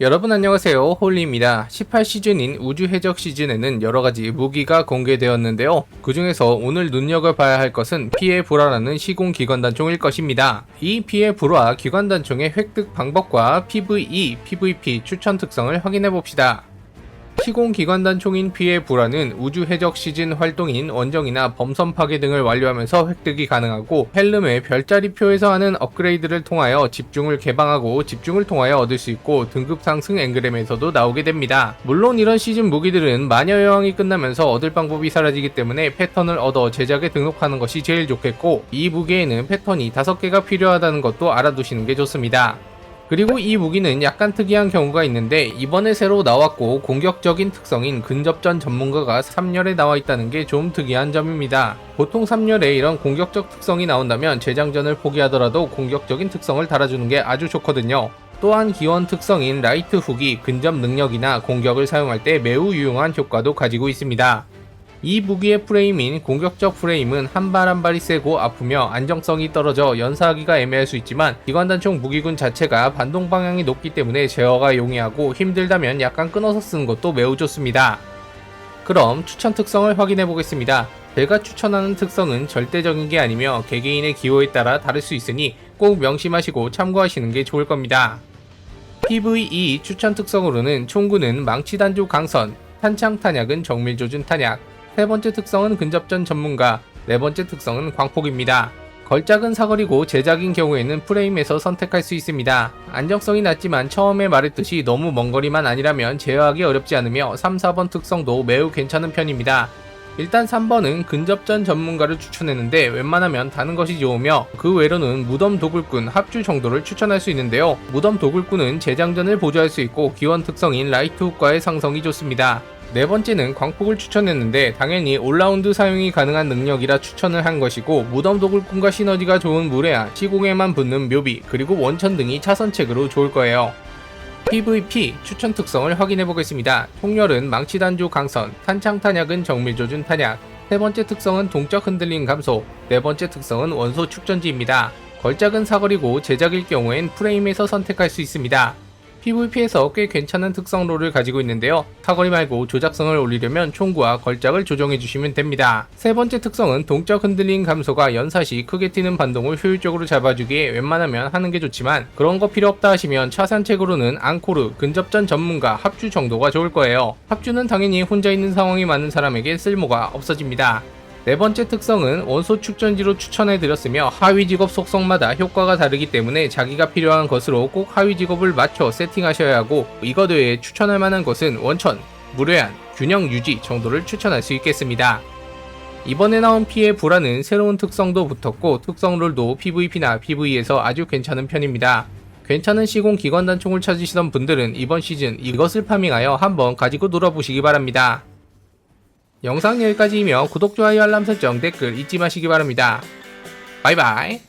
여러분 안녕하세요. 홀리입니다. 18시즌인 우주 해적 시즌에는 여러가지 무기가 공개되었는데요. 그 중에서 오늘 눈여겨봐야 할 것은 피해 불화라는 시공 기관단총일 것입니다. 이 피해 불화 기관단총의 획득 방법과 PVE, PVP 추천 특성을 확인해봅시다 시공 기관단 총인 피해 불화는 우주 해적 시즌 활동인 원정이나 범선 파괴 등을 완료하면서 획득이 가능하고 헬름의 별자리표에서 하는 업그레이드를 통하여 집중을 개방하고 집중을 통하여 얻을 수 있고 등급 상승 앵그램에서도 나오게 됩니다. 물론 이런 시즌 무기들은 마녀 여왕이 끝나면서 얻을 방법이 사라지기 때문에 패턴을 얻어 제작에 등록하는 것이 제일 좋겠고 이 무기에는 패턴이 5개가 필요하다는 것도 알아두시는 게 좋습니다. 그리고 이 무기는 약간 특이한 경우가 있는데 이번에 새로 나왔고 공격적인 특성인 근접전 전문가가 3열에 나와 있다는 게 좀 특이한 점입니다. 보통 3열에 이런 공격적 특성이 나온다면 재장전을 포기하더라도 공격적인 특성을 달아주는 게 아주 좋거든요. 또한 기원 특성인 라이트 훅이 근접 능력이나 공격을 사용할 때 매우 유용한 효과도 가지고 있습니다. 이 무기의 프레임인 공격적 프레임은 한 발 한 발이 세고 아프며 안정성이 떨어져 연사하기가 애매할 수 있지만 기관단총 무기군 자체가 반동 방향이 높기 때문에 제어가 용이하고 힘들다면 약간 끊어서 쓰는 것도 매우 좋습니다. 그럼 추천 특성을 확인해 보겠습니다. 제가 추천하는 특성은 절대적인 게 아니며 개개인의 기호에 따라 다를 수 있으니 꼭 명심하시고 참고하시는 게 좋을 겁니다. PVE 추천 특성으로는 총구는 망치 단조 강선, 탄창 탄약은 정밀 조준 탄약, 세 번째 특성은 근접전 전문가, 네 번째 특성은 광폭입니다. 걸작은 사거리고 제작인 경우에는 프레임에서 선택할 수 있습니다. 안정성이 낮지만 처음에 말했듯이 너무 먼 거리만 아니라면 제어하기 어렵지 않으며 3, 4번 특성도 매우 괜찮은 편입니다. 일단 3번은 근접전 전문가를 추천했는데 웬만하면 다는 것이 좋으며 그 외로는 무덤 도굴꾼 합주 정도를 추천할 수 있는데요. 무덤 도굴꾼은 재장전을 보조할 수 있고 기원 특성인 라이트 훅과의 상성이 좋습니다. 네 번째는 광폭을 추천했는데 당연히 올라운드 사용이 가능한 능력이라 추천을 한 것이고 무덤 도굴꾼과 시너지가 좋은 무례한 시공에만 붙는 묘비 그리고 원천 등이 차선책으로 좋을 거예요. PVP 추천 특성을 확인해 보겠습니다. 통렬은 망치 단조 강선, 탄창 탄약은 정밀 조준 탄약. 세 번째 특성은 동적 흔들림 감소. 네 번째 특성은 원소 축전지입니다. 걸작은 사거리고 제작일 경우엔 프레임에서 선택할 수 있습니다. PVP에서 꽤 괜찮은 특성로를 가지고 있는데요. 사거리 말고 조작성을 올리려면 총구와 걸작을 조정해 주시면 됩니다. 세 번째 특성은 동적 흔들림 감소가 연사 시 크게 튀는 반동을 효율적으로 잡아주기에 웬만하면 하는 게 좋지만 그런 거 필요 없다 하시면 차선책으로는 앙코르, 근접전 전문가, 합주 정도가 좋을 거예요. 합주는 당연히 혼자 있는 상황이 많은 사람에게 쓸모가 없어집니다. 네 번째 특성은 원소 축전지로 추천해드렸으며 하위 직업 속성마다 효과가 다르기 때문에 자기가 필요한 것으로 꼭 하위 직업을 맞춰 세팅하셔야 하고 이것 외에 추천할 만한 것은 원천, 무례한, 균형 유지 정도를 추천할 수 있겠습니다. 이번에 나온 피해 불화는 새로운 특성도 붙었고 특성 롤도 PVP나 PV에서 아주 괜찮은 편입니다. 괜찮은 시공 기관 단총을 찾으시던 분들은 이번 시즌 이것을 파밍하여 한번 가지고 놀아보시기 바랍니다. 영상 여기까지이며 구독, 좋아요, 알람 설정, 댓글 잊지 마시기 바랍니다. 바이바이.